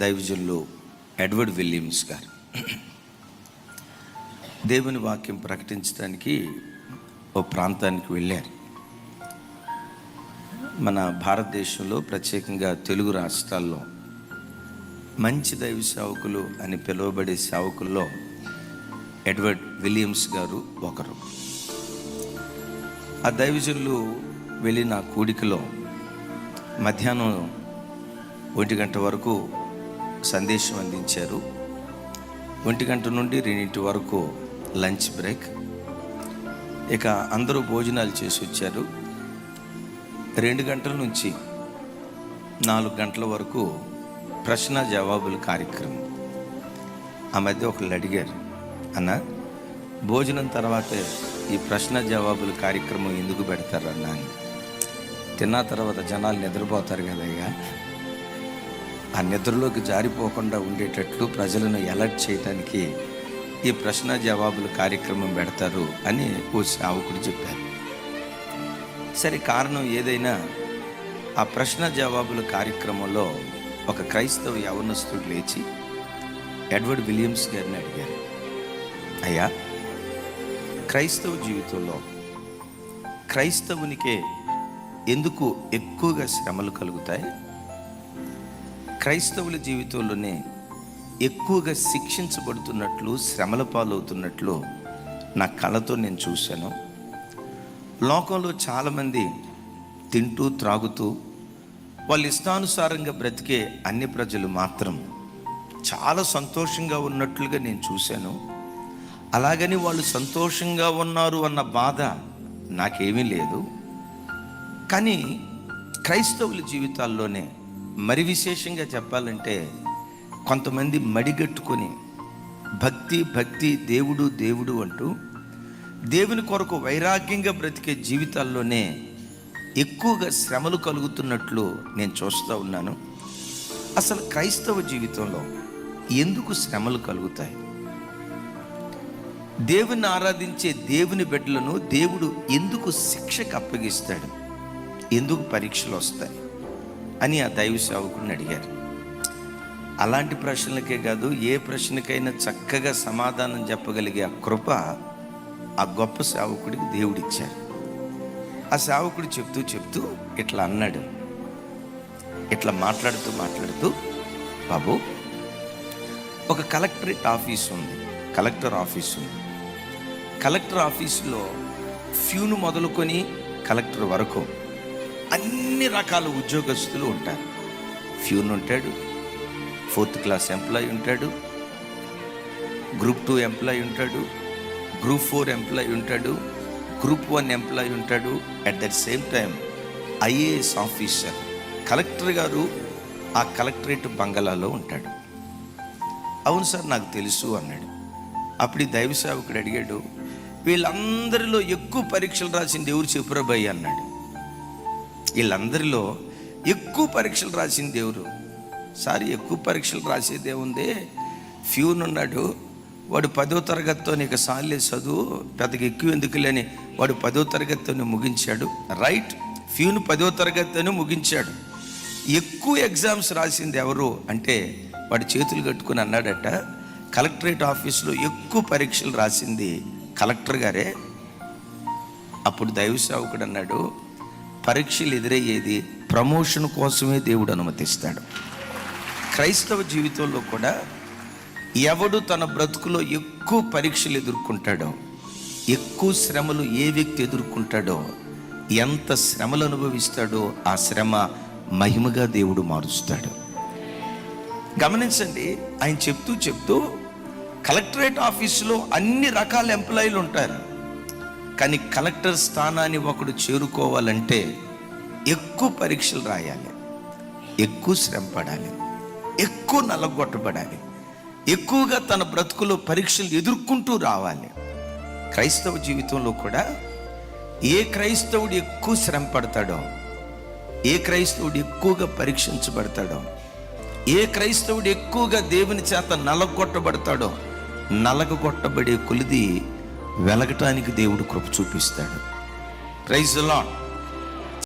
దైవజనులు Edward Williams గారు. దేవుని వాక్యం ప్రకటించడానికి ఓ ప్రాంతానికి వెళ్ళారు. మన భారతదేశంలో ప్రత్యేకంగా తెలుగు రాష్ట్రాల్లో మంచి దైవ సేవకులు అని పిలువబడే సేవకుల్లో ఎడ్వర్డ్ విలియమ్స్ గారు ఒకరు. ఆ దైవజనులు వెళ్ళిన కూడికలో మధ్యాహ్నం ఒంటి గంట వరకు సందేశం అందించారు. ఒంటి గంట నుండి రెండింటి వరకు లంచ్ బ్రేక్. ఇక అందరూ భోజనాలు చేసి వచ్చారు. రెండు గంటల నుంచి నాలుగు గంటల వరకు ప్రశ్న జవాబుల కార్యక్రమం. ఆ మధ్య ఒకళ్ళు అడిగారు అన్న భోజనం తర్వాత ఈ ప్రశ్న జవాబుల కార్యక్రమం ఎందుకు పెడతారన్నా అని. తిన్న తర్వాత జనాలు నిద్రపోతారు కదయ్యా. ఆ నిద్రలోకి జారిపోకుండా ఉండేటట్లు ప్రజలను అలర్ట్ చేయడానికి ఈ ప్రశ్న జవాబుల కార్యక్రమం పెడతారు అని ఓ సేవకుడు చెప్పారు. సరే కారణం ఏదైనా ఆ ప్రశ్న జవాబుల కార్యక్రమంలో ఒక క్రైస్తవ యవనస్తుడు లేచి ఎడ్వర్డ్ విలియమ్స్ గారిని అడిగారు. అయ్యా క్రైస్తవ జీవితంలో క్రైస్తవునికే ఎందుకు ఎక్కువగా శ్రమలు కలుగుతాయి? క్రైస్తవుల జీవితంలోనే ఎక్కువగా శిక్షించబడుతున్నట్లు శ్రమల పాలవుతున్నట్లు నా కళతో నేను చూశాను. లోకంలో చాలామంది తింటూ త్రాగుతూ వాళ్ళ ఇష్టానుసారంగా బ్రతికే అన్ని ప్రజలు మాత్రం చాలా సంతోషంగా ఉన్నట్లుగా నేను చూశాను. అలాగని వాళ్ళు సంతోషంగా ఉన్నారు అన్న బాధ నాకేమీ లేదు. కానీ క్రైస్తవుల జీవితాల్లోనే మరి విశేషంగా చెప్పాలంటే కొంతమంది మడిగట్టుకొని భక్తి భక్తి దేవుడు దేవుడు అంటూ దేవుని కొరకు వైరాగ్యంగా బ్రతికే జీవితాల్లోనే ఎక్కువగా శ్రమలు కలుగుతున్నట్లు నేను చూస్తూ ఉన్నాను. అసలు క్రైస్తవ జీవితంలో ఎందుకు శ్రమలు కలుగుతాయి? దేవుని ఆరాధించే దేవుని బిడ్డలను దేవుడు ఎందుకు శిక్షకు అప్పగిస్తాడు? ఎందుకు పరీక్షలు వస్తాయి? అని ఆ దైవ సేవకుడిని అడిగారు. అలాంటి ప్రశ్నలకే కాదు ఏ ప్రశ్నకైనా చక్కగా సమాధానం చెప్పగలిగే ఆ కృప ఆ గొప్ప సేవకుడికి దేవుడిచ్చారు. ఆ సేవకుడు చెప్తూ చెప్తూ ఇట్లా అన్నాడు. ఇట్లా మాట్లాడుతూ మాట్లాడుతూ బాబు ఒక కలెక్టరేట్ ఆఫీస్ ఉంది కలెక్టర్ ఆఫీస్ ఉంది. కలెక్టర్ ఆఫీసులో ఫ్యూను మొదలుకొని కలెక్టర్ వరకు అన్ని రకాల ఉద్యోగస్తులు ఉంటారు. ఫ్యూన్ ఉంటాడు ఫోర్త్ క్లాస్ ఎంప్లాయ్ ఉంటాడు గ్రూప్ టూ ఎంప్లాయ్ ఉంటాడు గ్రూప్ ఫోర్ ఎంప్లాయ్ ఉంటాడు గ్రూప్ వన్ ఎంప్లాయ్ ఉంటాడు. At that same time IAS officer collector గారు ఆ కలెక్టరేట్ బంగళాలో ఉంటాడు. అవును సార్ నాకు తెలుసు అన్నాడు. అప్పుడు ఈ దైవ సేవకుడు అడిగాడు వీళ్ళందరిలో ఎక్కువ పరీక్షలు రాసింది ఎవరు చెప్పురా అన్నాడు. వీళ్ళందరిలో ఎక్కువ పరీక్షలు రాసింది దేవుడు. సారీ ఎక్కువ పరీక్షలు రాసే దేవుందే. ఫ్యూన్ ఉన్నాడు. వాడు పదో తరగతితో నీకు సాలే చదువు. పెద్దకి ఎక్కువ ఎందుకు లేని వాడు పదో తరగతితోనే ముగించాడు. రైట్ ఫ్యూన్ పదో తరగతితోనే ముగించాడు. ఎక్కువ ఎగ్జామ్స్ రాసింది ఎవరు అంటే వాడు చేతులు కట్టుకుని అన్నాడట కలెక్టరేట్ ఆఫీస్లో ఎక్కువ పరీక్షలు రాసింది కలెక్టర్ గారే. అప్పుడు దైవ సేవకుడు అన్నాడు పరీక్షలు ఎదురయ్యేది ప్రమోషన్ కోసమే దేవుడు అనుమతిస్తాడు. క్రైస్తవ జీవితంలో కూడా ఎవడు తన బ్రతుకులో ఎక్కువ పరీక్షలు ఎదుర్కొంటాడో ఎక్కువ శ్రమలు ఏ వ్యక్తి ఎదుర్కొంటాడో ఎంత శ్రమలు అనుభవిస్తాడో ఆ శ్రమ మహిమగా దేవుడు మారుస్తాడు. గమనించండి ఆయన చెప్తూ చెప్తూ కలెక్టరేట్ ఆఫీసులో అన్ని రకాల ఎంప్లాయీలు ఉంటారు. కానీ కలెక్టర్ స్థానాన్ని ఒకడు చేరుకోవాలంటే ఎక్కువ పరీక్షలు రాయాలి ఎక్కువ శ్రమ పడాలి ఎక్కువ నలగొట్టబడాలి ఎక్కువగా తన బ్రతుకులో పరీక్షలు ఎదుర్కొంటూ రావాలి. క్రైస్తవ జీవితంలో కూడా ఏ క్రైస్తవుడు ఎక్కువ శ్రమ పడతాడో ఏ క్రైస్తవుడు ఎక్కువగా పరీక్షించబడతాడో ఏ క్రైస్తవుడు ఎక్కువగా దేవుని చేత నలగొట్టబడతాడో నలగొట్టబడే కొలిది వెలగటానికి దేవుడు కృప చూపిస్తాడు. Praise lord